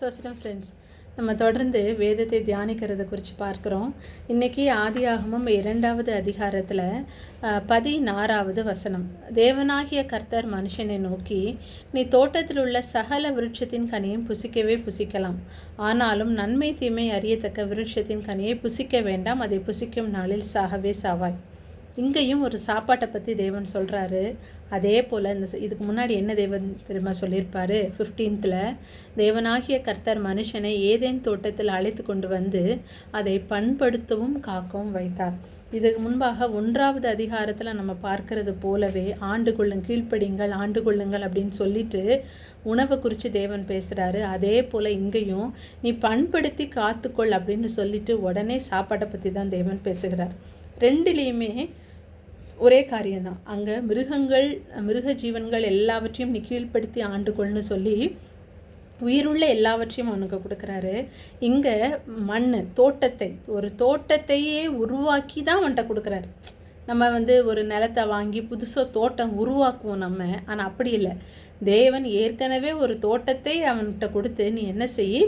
சோசிடம் friends நம்ம தொடர்ந்து வேதத்தை தியானிக்கிறத குறித்து பார்க்குறோம். இன்றைக்கி ஆதியாகமம் இரண்டாவது அதிகாரத்தில் பதினாறாவது வசனம். தேவனாகிய கர்த்தர் மனுஷனை நோக்கி நீ தோட்டத்தில் உள்ள சகல விருட்சத்தின் கனியும் புசிக்கவே புசிக்கலாம். ஆனாலும் நன்மை தீமை அறியத்தக்க விருட்சத்தின் கனியை புசிக்க வேண்டாம். அதை புசிக்கும் நாளில் சாகவே சாவாய். இங்கேயும் ஒரு சாப்பாட்டை பற்றி தேவன் சொல்கிறாரு அதே போல் இந்த இதுக்கு முன்னாடி என்ன தேவன் தெரியுமா சொல்லியிருப்பார்? ஃபிஃப்டீன்த்தில் தேவனாகிய கர்த்தர் மனுஷனை ஏதேன் தோட்டத்தில் அழைத்து கொண்டு வந்து அதை பண்படுத்தவும் காக்கவும் வைத்தார். இதுக்கு முன்பாக ஒன்றாவது அதிகாரத்தில் நம்ம பார்க்கறது போலவே ஆண்டு கொள்ளும் கீழ்ப்படிங்கள் ஆண்டு கொள்ளுங்கள் அப்படின்னு சொல்லிட்டு உணவை குறித்து தேவன் பேசுகிறாரு அதே போல் இங்கேயும் நீ பண்படுத்தி காத்துக்கொள் அப்படின்னு சொல்லிட்டு உடனே சாப்பாட்டை பற்றி தான் தேவன் பேசுகிறார். ரெண்டுலேயுமே ஒரே காரியம்தான். அங்கே மிருகங்கள் மிருக ஜீவன்கள் எல்லாவற்றையும் நீ கீழ்ப்படுத்தி ஆண்டுகொள்னு சொல்லி உயிருள்ள எல்லாவற்றையும் அவனுக்கு கொடுக்குறாரு. இங்கே மண் தோட்டத்தை ஒரு தோட்டத்தையே உருவாக்கி தான் அவன்கிட்ட கொடுக்குறாரு. நம்ம வந்து ஒரு நிலத்தை வாங்கி புதுசாக தோட்டம் உருவாக்குவோம் நம்ம ஆனால் அப்படி இல்லை. தேவன் ஏற்கனவே ஒரு தோட்டத்தை அவன்கிட்ட கொடுத்து நீ என்ன செய்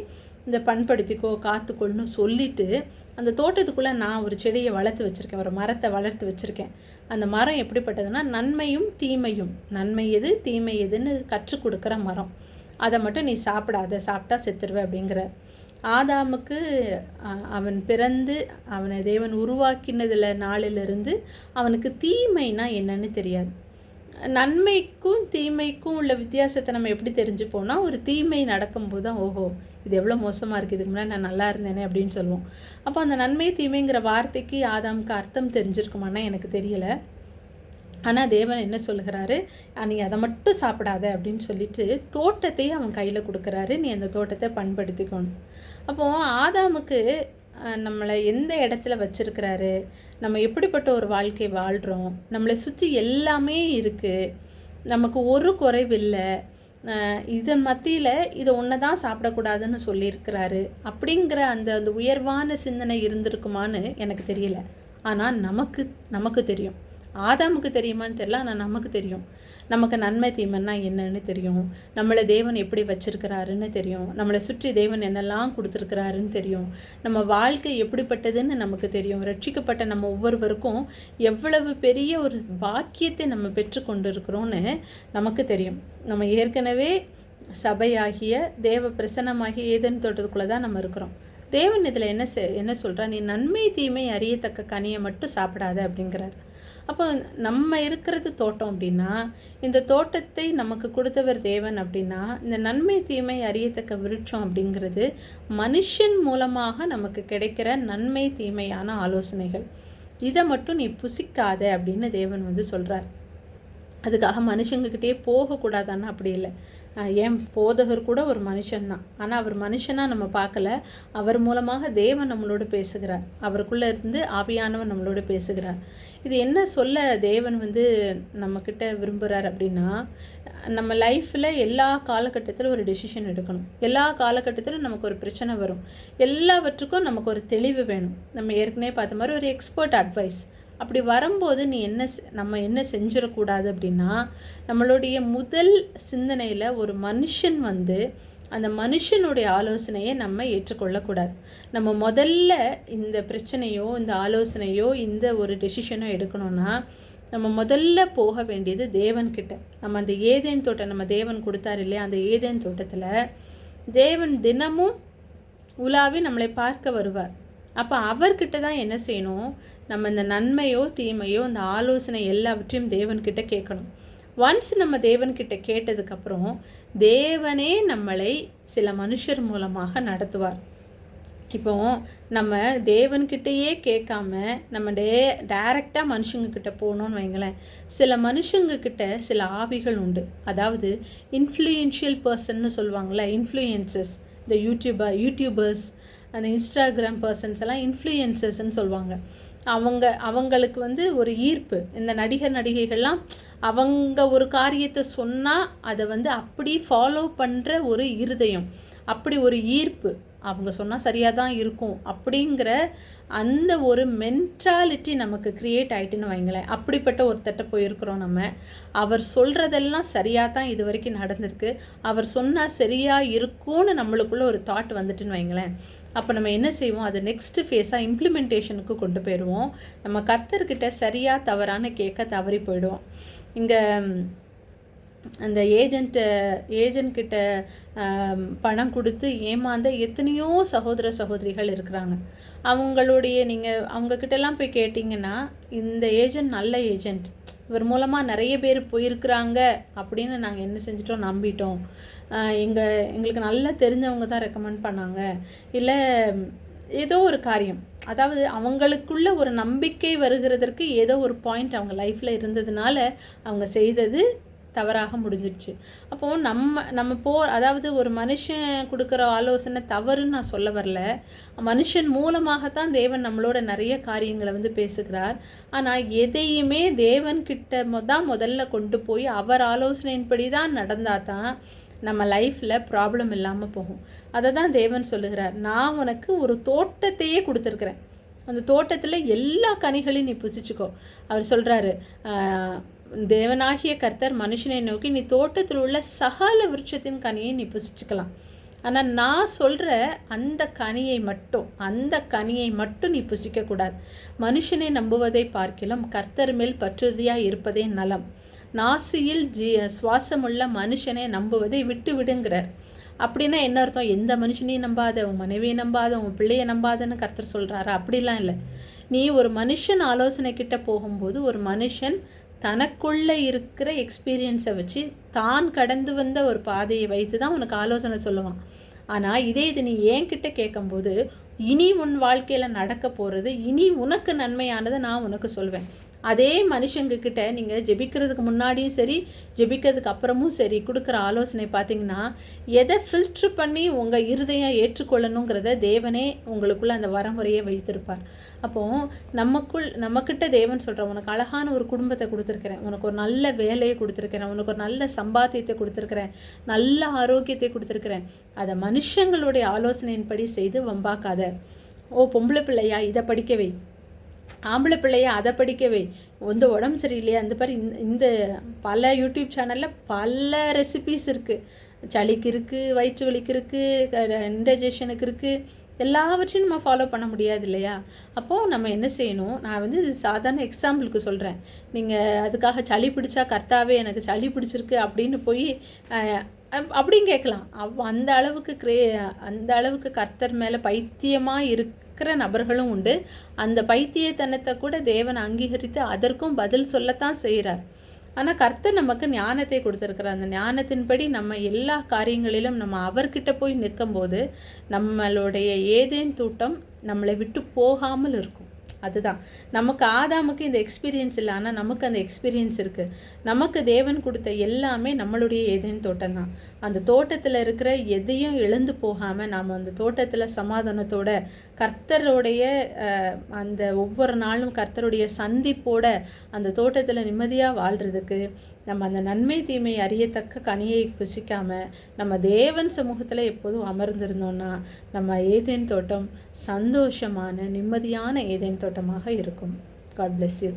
இந்த பண்படுத்திக்கோ காத்துக்கொள்னு சொல்லிவிட்டு அந்த தோட்டத்துக்குள்ளே நான் ஒரு செடியை வளர்த்து வச்சுருக்கேன். ஒரு மரத்தை வளர்த்து வச்சுருக்கேன். அந்த மரம் எப்படிப்பட்டதுன்னா நன்மையும் தீமையும். நன்மை எது தீமை எதுன்னு கற்றுக் கொடுக்குற மரம். அதை மட்டும் நீ சாப்பிடாத சாப்பிட்டா செத்துருவே அப்படிங்கிற. ஆதாமுக்கு அவன் பிறந்து அவனை தேவன் உருவாக்கினதில் நாளிலிருந்து அவனுக்கு தீமைனா என்னன்னு தெரியாது. நன்மைக்கும் தீமைக்கும் உள்ள வித்தியாசத்தை நம்ம எப்படி தெரிஞ்சுப்போம்னா ஒரு தீமை நடக்கும்போது தான் ஓஹோ இது எவ்வளோ மோசமாக இருக்குது இதுக்கு முன்னாடி நான் நல்லா இருந்தேனே அப்படின்னு சொல்லுவோம். அப்போ அந்த நன்மை தீமைங்கிற வார்த்தைக்கு ஆதாமுக்கு அர்த்தம் தெரிஞ்சிருக்குமானா எனக்கு தெரியலை. ஆனால் தேவன் என்ன சொல்லுகிறாரு? நீ அதை மட்டும் சாப்பிடாத அப்படின்னு சொல்லிட்டு தோட்டத்தையே அவன் கையில் கொடுக்குறாரு. நீ அந்த தோட்டத்தை பண்படுத்திக்கணும் அப்போது ஆதாமுக்கு நம்மளை எந்த இடத்துல வச்சிருக்கிறாரு? நம்ம எப்படிப்பட்ட ஒரு வாழ்க்கை வாழ்கிறோம் நம்மளை சுற்றி எல்லாமே இருக்குது நமக்கு ஒரு குறைவில்லை இதன் மத்தியில் இதை ஒன்று தான் சாப்பிடக்கூடாதுன்னு சொல்லியிருக்கிறாரு. அப்படிங்கிற அந்த அந்த உயர்வான சிந்தனை இருந்திருக்குமான்னு எனக்கு தெரியல. ஆனால் நமக்கு நமக்கு தெரியும். ஆதாமுக்கு தெரியுமான்னு தெரியல ஆனால் நமக்கு தெரியும். நமக்கு நன்மை தீமைன்னா என்னன்னு தெரியும். நம்மளை தேவன் எப்படி வச்சிருக்கிறாருன்னு தெரியும். நம்மளை சுற்றி தேவன் என்னெல்லாம் கொடுத்துருக்கிறாருன்னு தெரியும். நம்ம வாழ்க்கை எப்படிப்பட்டதுன்னு நமக்கு தெரியும். ரட்சிக்கப்பட்ட நம்ம ஒவ்வொருவருக்கும் எவ்வளவு பெரிய ஒரு பாக்கியத்தை நம்ம பெற்றுக்கொண்டு இருக்கிறோன்னு நமக்கு தெரியும். நம்ம ஏற்கனவே சபையாகிய தேவ பிரசனமாகிய ஏதேன் தோட்டத்துக்குள்ளே தான் நம்ம இருக்கிறோம். தேவன் இதில் என்ன செ என்ன சொல்கிறா நீ நன்மை தீமை அறியத்தக்க கனியை மட்டும் சாப்பிடாத அப்படிங்கிறார். அப்போ நம்ம இருக்கிறது தோட்டம் அப்படின்னா இந்த தோட்டத்தை நமக்கு கொடுத்தவர் தேவன் அப்படின்னா இந்த நன்மை தீமை அறியத்தக்க விருட்சம் அப்படிங்கிறது மனுஷன் மூலமாக நமக்கு கிடைக்கிற நன்மை தீமையான ஆலோசனைகள். இதை மட்டும் நீ புசிக்காத அப்படின்னு தேவன் வந்து சொல்கிறார் அதுக்காக மனுஷங்கக்கிட்டே போகக்கூடாதான்னு அப்படி இல்லை. ஏன் போதகர் கூட ஒரு மனுஷன்தான். ஆனால் அவர் மனுஷனாக நம்ம பார்க்கல. அவர் மூலமாக தேவன் நம்மளோட பேசுகிறார். அவருக்குள்ளே இருந்து ஆவியானவர் நம்மளோட பேசுகிறார். இது என்ன சொல்ல தேவன் வந்து நம்மக்கிட்ட விரும்புகிறார் அப்படின்னா நம்ம லைஃப்பில் எல்லா காலகட்டத்திலும் ஒரு டெசிஷன் எடுக்கணும். எல்லா காலகட்டத்திலும் நமக்கு ஒரு பிரச்சனை வரும். எல்லாவற்றுக்கும் நமக்கு ஒரு தெளிவு வேணும். நம்ம ஏற்கனவே பார்த்த மாதிரி ஒரு எக்ஸ்பர்ட் அட்வைஸ் அப்படி வரும்போது நீ என்ன செ- நம்ம என்ன செஞ்சிடக்கூடாது அப்படின்னா நம்மளுடைய முதல் சிந்தனையில் ஒரு மனுஷன் வந்து அந்த மனுஷனுடைய ஆலோசனையை நம்ம ஏற்றுக்கொள்ளக்கூடாது. நம்ம முதல்ல இந்த பிரச்சனையோ இந்த ஆலோசனையோ இந்த ஒரு டெசிஷனோ எடுக்கணும்னா நம்ம முதல்ல போக வேண்டியது தேவன்கிட்ட. நம்ம அந்த ஏதேன் தோட்டம் நம்ம தேவன் கொடுத்தாரு இல்லையா அந்த ஏதேன் தோட்டத்தில் தேவன் தினமும் உலாவி நம்மளை பார்க்க வருவார். அப்போ அவர்கிட்ட தான் என்ன செய்யணும்? நம்ம இந்த நன்மையோ தீமையோ இந்த ஆலோசனை எல்லாவற்றையும் தேவன்கிட்ட கேட்கணும். ஒன்ஸ் நம்ம தேவன்கிட்ட கேட்டதுக்கப்புறம் தேவனே நம்மளை சில மனுஷர் மூலமாக நடத்துவார். இப்போ நம்ம தேவன்கிட்டயே கேட்காம நம்ம டே டைரெக்டாக மனுஷங்கக்கிட்ட போகணும்னு வைங்களேன் சில மனுஷங்கக்கிட்ட சில ஆவிகள் உண்டு. அதாவது இன்ஃப்ளூயன்ஷியல் பர்சன்னு சொல்லுவாங்கள்ல இன்ஃப்ளூயன்சஸ் இந்த யூடியூபர் யூடியூபர்ஸ் அந்த இன்ஸ்டாகிராம் பர்சன்ஸ் எல்லாம் இன்ஃப்ளூயன்சஸ்ன்னு சொல்லுவாங்க. அவங்க அவங்களுக்கு வந்து ஒரு ஈர்ப்பு. இந்த நடிகர் நடிகைகள்லாம் அவங்க ஒரு காரியத்தை சொன்னால் அதை வந்து அப்படி ஃபாலோ பண்ணுற ஒரு இருதயம். அப்படி ஒரு ஈர்ப்பு. அவங்க சொன்னால் சரியாக தான் இருக்கும். அப்படிங்கிற அந்த ஒரு மென்டாலிட்டி நமக்கு க்ரியேட் ஆகிட்டுன்னு வைங்களேன். அப்படிப்பட்ட ஒருத்தட்ட போயிருக்கிறோம் நம்ம. அவர் சொல்கிறதெல்லாம் சரியாக தான் இது வரைக்கும் நடந்திருக்கு. அவர் சொன்னால் சரியாக இருக்கும்னு நம்மளுக்குள்ள ஒரு தாட் வந்துட்டுன்னு வைங்களேன். அப்போ நம்ம என்ன செய்வோம்? அதை நெக்ஸ்ட்டு ஃபேஸாக இம்ப்ளிமெண்டேஷனுக்கு கொண்டு போயிடுவோம் நம்ம கர்த்தர்கிட்ட சரியாக தவறான கேட்க தவறி போயிடுவோம். இங்கே அந்த ஏஜென்ட்டு ஏஜென்ட்கிட்ட பணம் கொடுத்து ஏமாந்த எத்தனையோ சகோதர சகோதரிகள் இருக்கிறாங்க. அவங்களுடைய நீங்கள் அவங்கக்கிட்டலாம் போய் கேட்டிங்கன்னா இந்த ஏஜென்ட் நல்ல ஏஜென்ட் இவர் மூலமாக நிறைய பேர் போயிருக்கிறாங்க அப்படின்னு நாங்கள் என்ன செஞ்சிட்டோம் நம்பிட்டோம். எங்கள் எங்களுக்கு நல்லா தெரிஞ்சவங்க தான் ரெக்கமெண்ட் பண்ணாங்க. இல்லை ஏதோ ஒரு காரியம். அதாவது அவங்களுக்குள்ள ஒரு நம்பிக்கை வருகிறதற்கு ஏதோ ஒரு பாயிண்ட் அவங்க லைஃப்பில் இருந்ததுனால அவங்க செய்தது தவறாக முடிஞ்சிடுச்சு. அப்போது நம்ம நம்ம போ அதாவது ஒரு மனுஷன் கொடுக்குற ஆலோசனை தவறுன்னு நான் சொல்ல வரல. மனுஷன் மூலமாகத்தான் தேவன் நம்மளோட நிறைய காரியங்களை வந்து பேசுகிறார். ஆனால் எதையுமே தேவன்கிட்ட தான் முதல்ல கொண்டு போய் அவர் ஆலோசனையின்படி தான் நடந்தால் தான் நம்ம லைஃப்பில் ப்ராப்ளம் இல்லாமல் போகும். அதை தான் தேவன் சொல்லுகிறார். நான் உனக்கு ஒரு தோட்டத்தையே கொடுத்துருக்குறேன். அந்த தோட்டத்தில் எல்லா கனிகளையும் நீ புசிச்சுக்கோ. அவர் சொல்கிறாரு தேவனாகிய கர்த்தர் மனுஷனை நோக்கி நீ தோட்டத்தில் உள்ள சகல விருட்சத்தின் கனியை நீ புசிச்சுக்கலாம். ஆனால் நான் சொல்கிற அந்த கனியை மட்டும் அந்த கனியை மட்டும் நீ புசிக்கக்கூடாது மனுஷனை நம்புவதை பார்க்கலாம் கர்த்தர் மேல் பற்றுதியாக இருப்பதே நலம். நாசியில் ஜீ சுவாசமுள்ள மனுஷனை நம்புவதை விட்டு விடுங்கிறார். அப்படின்னா என்ன அர்த்தம்? எந்த மனுஷனையும் நம்பாத உன் மனைவியை நம்பாத உன் பிள்ளையை நம்பாதன்னு கர்த்தர் சொல்கிறாரு அப்படிலாம் இல்லை. நீ ஒரு மனுஷன் ஆலோசனை கிட்ட போகும்போது ஒரு மனுஷன் தனக்குள்ளே இருக்கிற எக்ஸ்பீரியன்ஸை வச்சு தான் கடந்து வந்த ஒரு பாதையை வைத்து தான் உனக்கு ஆலோசனை சொல்லுவான். ஆனால் இதே இது நீ என்கிட்ட கேட்கும்போது இனி உன் வாழ்க்கையில் நடக்க போகிறது இனி உனக்கு நன்மையானதை நான் உனக்கு சொல்வேன். அதே மனுஷங்க கிட்ட நீங்கள் ஜெபிக்கிறதுக்கு முன்னாடியும் சரி ஜெபிக்கிறதுக்கு அப்புறமும் சரி கொடுக்குற ஆலோசனை பார்த்தீங்கன்னா எதை ஃபில்ட்ரு பண்ணி உங்கள் இருதயம் ஏற்றுக்கொள்ளணுங்கிறத தேவனே உங்களுக்குள்ள அந்த வரமுறையை வைத்திருப்பார். அப்போது நமக்குள் நம்மக்கிட்ட தேவன் சொல்கிற உனக்கு அழகான ஒரு குடும்பத்தை கொடுத்துருக்கிறேன். உனக்கு ஒரு நல்ல வேலையை கொடுத்துருக்கிறேன். உனக்கு ஒரு நல்ல சம்பாத்தியத்தை கொடுத்துருக்குறேன். நல்ல ஆரோக்கியத்தை கொடுத்துருக்குறேன். அதை மனுஷங்களுடைய ஆலோசனையின்படி செய்து வம்பாக்காத. ஓ பொம்பளை பிள்ளையா இதை படிக்கவே ஆம்பளை பிள்ளைய அதை படிக்கவே வந்து உடம்பு சரியில்லையா? அந்த மாதிரி இந்த இந்த பல யூடியூப் சேனலில் பல ரெசிபீஸ் இருக்குது சளிக்கு இருக்குது வயிற்று வலிக்கு இருக்குது இன்டைஜஷனுக்கு இருக்குது எல்லாவற்றையும் நம்ம ஃபாலோ பண்ண முடியாது இல்லையா? அப்போது நம்ம என்ன செய்யணும்? நான் வந்து இது சாதாரண எக்ஸாம்பிளுக்கு சொல்கிறேன் நீங்கள் அதுக்காக சளி பிடிச்சா கர்த்தாவே எனக்கு சளி பிடிச்சிருக்கு அப்படின்னு போய் அப்படின்னு கேட்கலாம். அவ் அந்த அளவுக்கு கிரே அந்த அளவுக்கு கர்த்தர் மேலே பைத்தியமாக இருக்கு இருக்கிற நபர்களும் உண்டு. அந்த பைத்தியத்தனத்தை கூட தேவன் அங்கீகரித்து அதற்கும் பதில் சொல்லத்தான் செய்கிறார். ஆனால் கர்த்தர் நமக்கு ஞானத்தை கொடுத்துருக்குறார். அந்த ஞானத்தின்படி நம்ம எல்லா காரியங்களிலும் நம்ம அவர்கிட்ட போய் நிற்கும்போது நம்மளுடைய ஏதேன் தூட்டம் நம்மளை விட்டு போகாமல் இருக்கும். அதுதான். நமக்கு ஆதாமுக்கு இந்த எக்ஸ்பீரியன்ஸ் இல்லை. ஆனால் நமக்கு அந்த எக்ஸ்பீரியன்ஸ் இருக்குது நமக்கு தேவன் கொடுத்த எல்லாமே நம்மளுடைய ஏதேன் தோட்டம் தான். அந்த தோட்டத்தில் இருக்கிற எதையும் எழுந்து போகாமல் நாம் அந்த தோட்டத்தில் சமாதானத்தோட கர்த்தருடைய அந்த ஒவ்வொரு நாளும் கர்த்தருடைய சந்திப்போட அந்த தோட்டத்தில் நிம்மதியாக வாழ்கிறதுக்கு நம்ம அந்த நன்மை தீமை அறியத்தக்க கனியை புசிக்காமல் நம்ம தேவன் சமூகத்தில் எப்போதும் அமர்ந்திருந்தோம்னா நம்ம ஏதேன் தோட்டம் சந்தோஷமான நிம்மதியான ஏதேன் தோட்டமாக இருக்கும். God bless you